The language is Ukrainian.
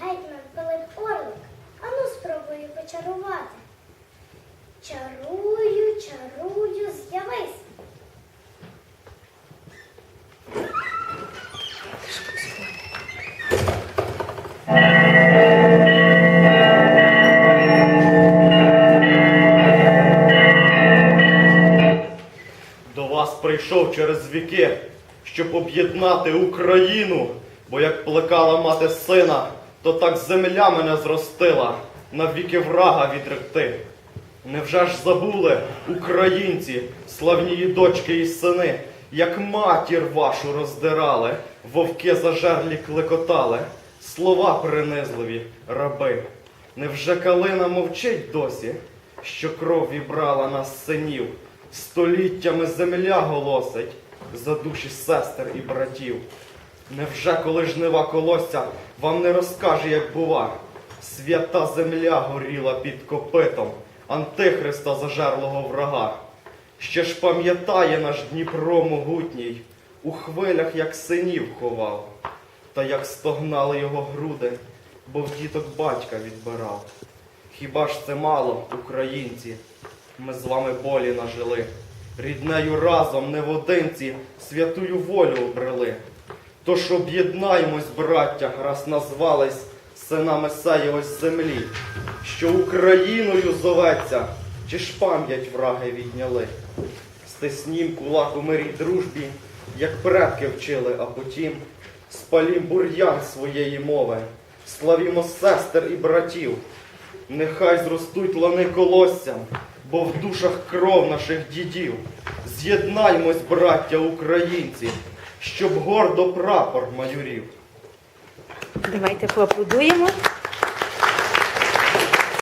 гетьман Пилип Орлик, ану спробую почарувати. Чарую, чарую, з'явись. До вас прийшов через віки, щоб об'єднати Україну, бо як плекала мати сина то так земля мене зростила, навіки врага відректи. Невже ж забули, українці, славні її дочки і сини, як матір вашу роздирали, вовки зажерлі клекотали, слова принизливі, раби. Невже калина мовчить досі, що кров вібрала нас синів, століттями земля голосить за душі сестер і братів? Невже коли жнива колося вам не розкаже, як бува? Свята земля горіла під копитом Антихриста зажерлого врага. Ще ж пам'ятає наш Дніпро могутній, у хвилях як синів ховав, та як стогнали його груди, бо в діток батька відбирав. Хіба ж це мало, українці? Ми з вами болі нажили, ріднею разом, не в одинці, святую волю обрели. Тож об'єднаймось, браття, раз назвались синами сеї ось землі, що Україною зоветься, чи ж пам'ять враги відняли. Стиснім кулак у мирій дружбі, як предки вчили, а потім спалім бур'ян своєї мови, славімо сестер і братів. Нехай зростуть лани колоссям, бо в душах кров наших дідів. З'єднаймось, браття українці, щоб гордо прапор майорів. Давайте поаплодуємо.